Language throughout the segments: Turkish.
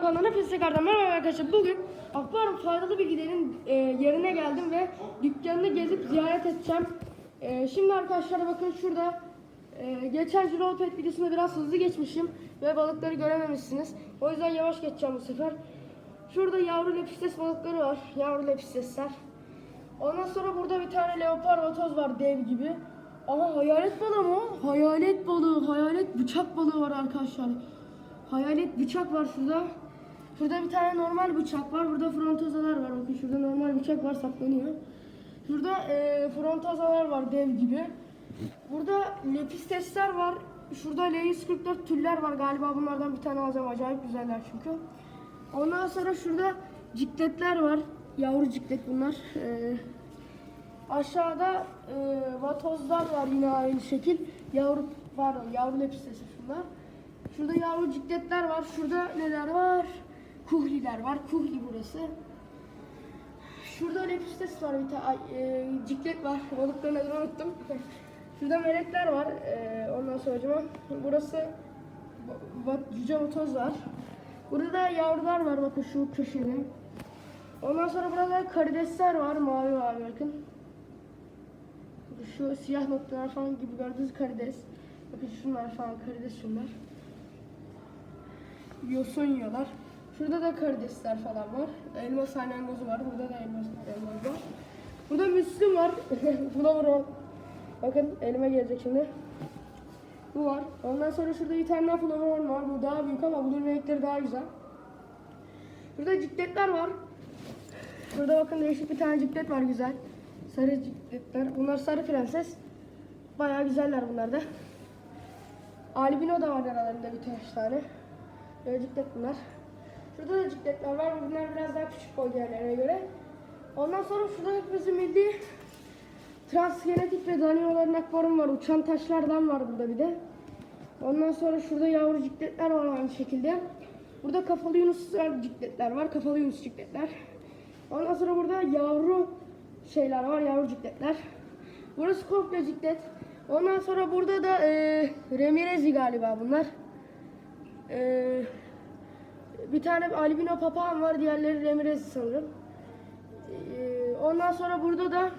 Kanalına hepinize tekrardan merhaba arkadaşlar. Bugün akvaryum faydalı bilgilerin e, yerine geldim ve dükkanını gezip ziyaret edeceğim. E, şimdi arkadaşlar bakın şurada e, geçen Jirol videosunda biraz hızlı geçmişim ve balıkları görememişsiniz. O yüzden yavaş geçeceğim bu sefer. Şurada yavru lepistes balıkları var. Yavru lepistesler. Ondan sonra burada bir tane leopar vatoz var dev gibi. Ama hayalet balığı mı? Hayalet balığı, hayalet bıçak balığı var arkadaşlar. Hayalet bıçak var şurada. Şurada bir tane normal bıçak var. Burada frontozalar var. Bakın şurada normal bıçak var saklanıyor. Şurada e, frontozalar var dev gibi. Burada lepistesler var. Şurada L144 tüller var. Galiba bunlardan bir tane alacağım. Acayip güzeller çünkü. Ondan sonra şurada cikletler var. Yavru ciklet bunlar. E, aşağıda e, vatozlar var yine aynı şekil. Yavru pardon yavru lepistesi şunlar. Şurada yavru cikletler var. Şurada neler var? Kuhliler var. Kuhli burası. Şurada lepistes var bir tane. E, ciklet var. Balıkların adını unuttum. Şurada melekler var. E, ondan sonra burası va- va- cüce vatoz var. Burada da yavrular var bakın şu köşede. Ondan sonra burada karidesler var. Mavi mavi bakın. Şu siyah noktalar falan gibi gördüğünüz karides. Bakın şunlar falan karides şunlar. Yosun yiyorlar. Şurada da karidesler falan var. Elma salyangozu var. Burada da elma salyangozu var. Burada Müslüm var. Buna vuralım. Bakın elime gelecek şimdi. Bu var. Ondan sonra şurada bir tane daha var. Bu daha büyük ama bunun renkleri daha güzel. Burada cikletler var. Burada bakın değişik bir tane ciklet var güzel. Sarı cikletler. Bunlar sarı prenses. Bayağı güzeller bunlar da. Albino da var aralarında birkaç tane. Böyle ciklet bunlar. Şurada da cikletler var. Bunlar biraz daha küçük boy diğerlerine göre. Ondan sonra şurada hepimizin milli transgenetik ve danioların akvaryum var. Uçan taşlardan var burada bir de. Ondan sonra şurada yavru cikletler var aynı şekilde. Burada kafalı yunuslar cikletler var. Kafalı yunus cikletler. Ondan sonra burada yavru şeyler var. Yavru cikletler. Burası komple ciklet. Ondan sonra burada da e, Remirezi galiba bunlar. E, bir tane albino papağan var. Diğerleri Remirezi sanırım. E, ondan sonra burada da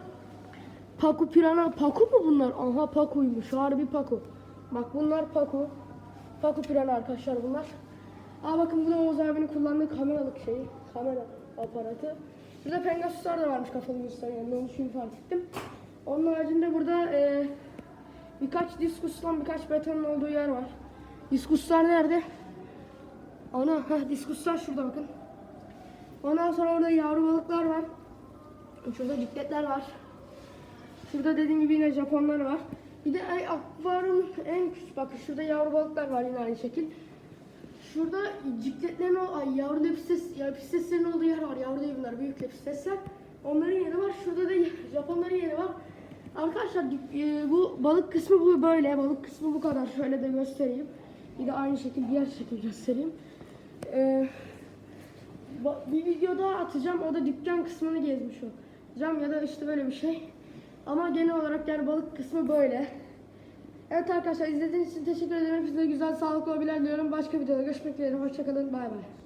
Paku pirana. Paku mu bunlar? Aha pakuymuş. Harbi paku. Bak bunlar paku. Paku pirana arkadaşlar bunlar. Aa bakın bu da Oğuz abinin kullandığı kameralık şeyi. Kamera aparatı. Burada pengasuslar da varmış kafalı yunusların yanında. Onu şimdi fark ettim. Onun haricinde burada e, birkaç diskustan birkaç betonun olduğu yer var. Diskuslar nerede? Ana, heh, diskuslar şurada bakın. Ondan sonra orada yavru balıklar var. Şurada cikletler var. Şurada dediğim gibi yine Japonlar var. Bir de ay, akvaryum en küçük bakın şurada yavru balıklar var yine aynı şekil. Şurada cikletlerin o ay yavru lepistes, lepisteslerin olduğu yer var. Yavru değil bunlar büyük lepistesler. Onların yeri var. Şurada da Japonların yeri var. Arkadaşlar e, bu balık kısmı bu böyle. Balık kısmı bu kadar. Şöyle de göstereyim. Bir de aynı şekil diğer şekil göstereyim. Ba- bir video daha atacağım. O da dükkan kısmını gezmiş olacağım ya da işte böyle bir şey. Ama genel olarak yani balık kısmı böyle. Evet arkadaşlar izlediğiniz için teşekkür ederim. Hepinize güzel sağlıklı hobiler diliyorum. Başka videoda görüşmek üzere. Hoşçakalın. Bay bay.